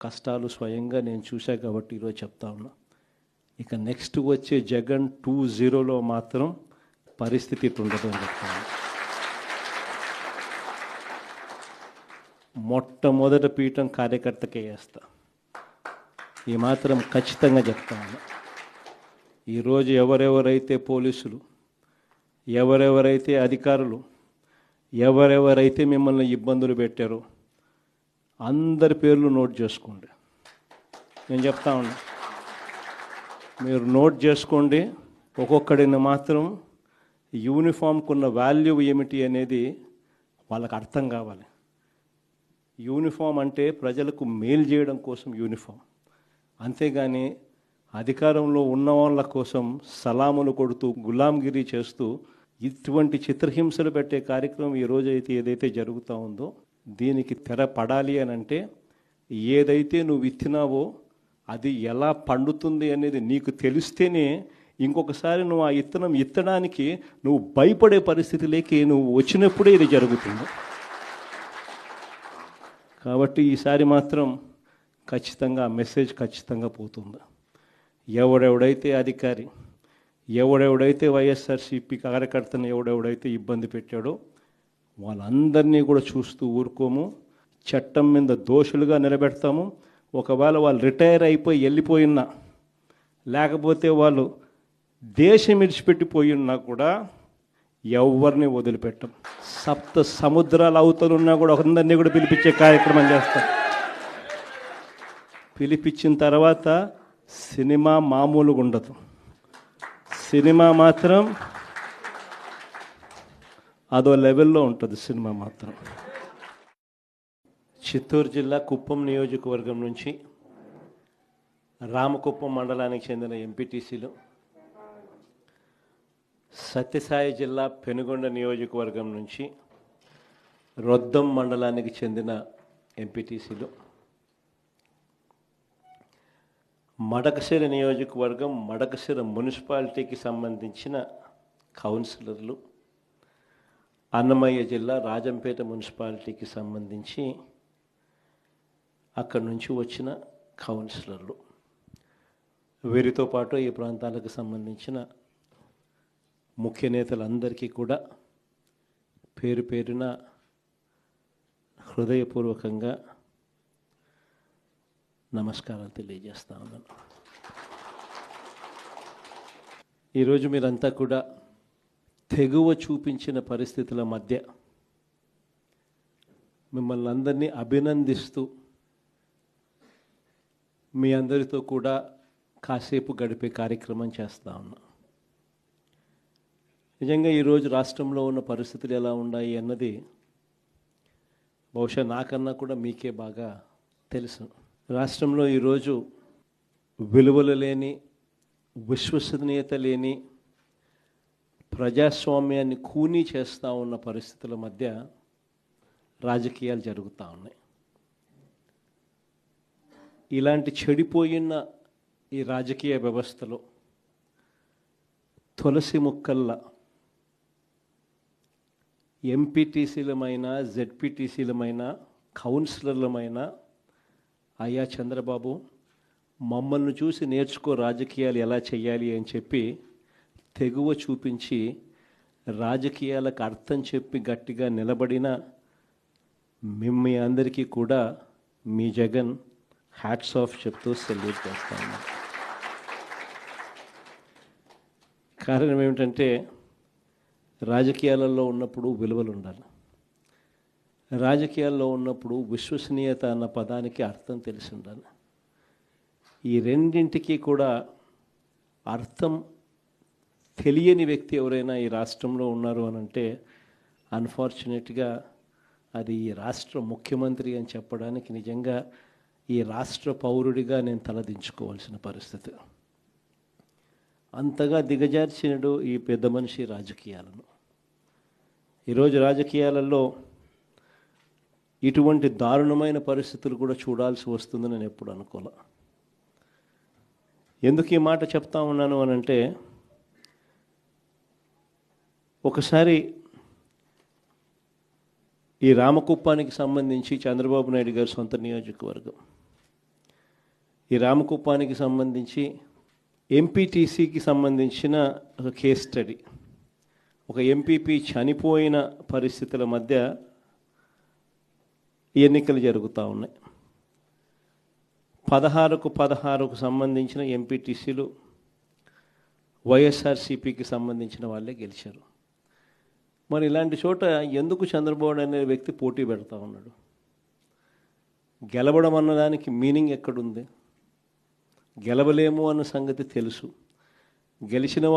కష్టాలు స్వయంగా నేను చూశా కాబట్టి ఈరోజు చెప్తా ఉన్నా. ఇక నెక్స్ట్ వచ్చే జగన్ టూ జీరోలో మాత్రం పరిస్థితి ఇట్లా ఉండదు అని చెప్తాను మొట్టమొదట పీఠం కార్యకర్తకే వేస్తా ఈ మాత్రం ఖచ్చితంగా చెప్తాను ఈరోజు ఎవరెవరైతే పోలీసులు ఎవరెవరైతే అధికారులు ఎవరెవరైతే మిమ్మల్ని ఇబ్బందులు పెట్టారో అందరి పేర్లు నోట్ చేసుకోండి. నేను చెప్తా ఉన్నా. మీరు నోట్ చేసుకోండి. ఒక్కొక్కడిని మాత్రం యూనిఫామ్కు ఉన్న వాల్యూ ఏమిటి అనేది వాళ్ళకి అర్థం కావాలి. యూనిఫామ్ అంటే ప్రజలకు మేలు చేయడం కోసం యూనిఫామ్. అంతేగాని అధికారంలో ఉన్న వాళ్ళ కోసం సలాములు కొడుతూ గులాంగిరి చేస్తూ ఇటువంటి చిత్రహింసలు పెట్టే కార్యక్రమం ఈ రోజు అయితే ఏదైతే జరుగుతూ ఉందో దీనికి తెర పడాలి అని అంటే ఏదైతే నువ్వు విత్తినావో అది ఎలా పండుతుంది అనేది నీకు తెలిస్తేనే ఇంకొకసారి నువ్వు ఆ ఇత్తనం ఇత్తడానికి నువ్వు భయపడే పరిస్థితిలోకి నువ్వు వచ్చినప్పుడే ఇది జరుగుతుంది. కాబట్టి ఈసారి మాత్రం ఖచ్చితంగా ఆ మెసేజ్ ఖచ్చితంగా పోతుంది. ఎవడెవడైతే అధికారి ఎవడెవడైతే వైఎస్ఆర్సీపీ కార్యకర్తను ఎవడెవడైతే ఇబ్బంది పెట్టాడో వాళ్ళందరినీ కూడా చూస్తూ ఊరుకోము. చట్టం మీద దోషులుగా నిలబెడతాము. ఒకవేళ వాళ్ళు రిటైర్ అయిపోయి వెళ్ళిపోయినా లేకపోతే వాళ్ళు దేశం విడిచిపెట్టిపోయినా ఉన్నా కూడా ఎవరిని వదిలిపెట్టం. సప్త సముద్రాల అవతలు ఉన్నా కూడా అందరినీ కూడా పిలిపించే కార్యక్రమం చేస్తాం. పిలిపించిన తర్వాత సినిమా మామూలుగా ఉండదు. సినిమా మాత్రం అదో లెవెల్లో ఉంటుంది సినిమా మాత్రం. చిత్తూరు జిల్లా కుప్పం నియోజకవర్గం నుంచి రామకుప్పం మండలానికి చెందిన ఎంపీటీసీలు సత్యసాయి జిల్లా పెనుగొండ నియోజకవర్గం నుంచి రొద్దం మండలానికి చెందిన ఎంపీటీసీలు మడకశిర నియోజకవర్గం మడకశిర మున్సిపాలిటీకి సంబంధించిన కౌన్సిలర్లు అన్నమయ్య జిల్లా రాజంపేట మున్సిపాలిటీకి సంబంధించి అక్కడి నుంచి వచ్చిన కౌన్సిలర్లు. వీరితో పాటు ఈ ప్రాంతాలకు సంబంధించిన ముఖ్య నేతలందరికీ కూడా పేరు పేరున హృదయపూర్వకంగా నమస్కారాలు తెలియజేస్తా ఉన్నాను. ఈరోజు మీరంతా కూడా తెగువ చూపించిన పరిస్థితుల మధ్య మిమ్మల్ని అందరినీ అభినందిస్తూ మీ అందరితో కూడా కాసేపు గడిపే కార్యక్రమం చేస్తా ఉన్నా. నిజంగా ఈరోజు రాష్ట్రంలో ఉన్న పరిస్థితులు ఎలా ఉన్నాయి అన్నది బహుశా నాకన్నా కూడా మీకే బాగా తెలుసు. రాష్ట్రంలో ఈరోజు విలువలు లేని విశ్వసనీయత లేని ప్రజాస్వామ్యాన్ని కూనీ చేస్తూ ఉన్న పరిస్థితుల మధ్య రాజకీయాలు జరుగుతూ ఉన్నాయి. ఇలాంటి చెడిపోయిన ఈ రాజకీయ వ్యవస్థలో తులసి ముక్కల్లా ఎంపీటీసీలమైన జెడ్పీటీసీలమైన కౌన్సిలర్లమైన అయ్యా చంద్రబాబు మమ్మల్ని చూసి నేర్చుకో రాజకీయాలు ఎలా చేయాలి అని చెప్పి తెగువ చూపించి రాజకీయాలకు అర్థం చెప్పి గట్టిగా నిలబడిన మిమ్మీ అందరికీ కూడా మీ జగన్ హ్యాట్స్ ఆఫ్ చెప్తూ సెల్యూట్ చేస్తాను కారణం ఏమిటంటే రాజకీయాలలో ఉన్నప్పుడు విలువలు ఉండాలి. రాజకీయాల్లో ఉన్నప్పుడు విశ్వసనీయత అన్న పదానికి అర్థం తెలిసి ఉండాలి. ఈ రెండింటికి కూడా అర్థం తెలియని వ్యక్తి ఎవరైనా ఈ రాష్ట్రంలో ఉన్నారు అని అంటే అన్ఫార్చునేట్గా అది ఈ రాష్ట్ర ముఖ్యమంత్రి అని చెప్పడానికి నిజంగా ఈ రాష్ట్ర పౌరుడిగా నేను తలదించుకోవాల్సిన పరిస్థితి. అంతగా దిగజార్చినడు ఈ పెద్ద మనిషి రాజకీయాలను. ఈరోజు రాజకీయాలలో ఇటువంటి దారుణమైన పరిస్థితులు కూడా చూడాల్సి వస్తుందని నేను ఎప్పుడు అనుకోలే. ఎందుకు ఈ మాట చెప్తా ఉన్నాను అని అంటే ఒకసారి ఈ రామకుప్పానికి సంబంధించి చంద్రబాబు నాయుడు గారి సొంత నియోజకవర్గం. ఈ రామకుప్పానికి సంబంధించి ఎంపీటీసీకి సంబంధించిన ఒక కేస్ స్టడీ. ఒక ఎంపీపీ చనిపోయిన పరిస్థితుల మధ్య ఎన్నికలు జరుగుతూ ఉన్నాయి. పదహారుకు పదహారుకు సంబంధించిన ఎంపీటీసీలు వైఎస్ఆర్సీపీకి సంబంధించిన వాళ్ళే గెలిచారు. మరి ఇలాంటి చోట ఎందుకు చంద్రబాబు అనే వ్యక్తి పోటీ పెడతా ఉన్నాడు? గెలవడం అన్నదానికి మీనింగ్ ఎక్కడుంది? గెలవలేము అన్న సంగతి తెలుసు. గెలిచిన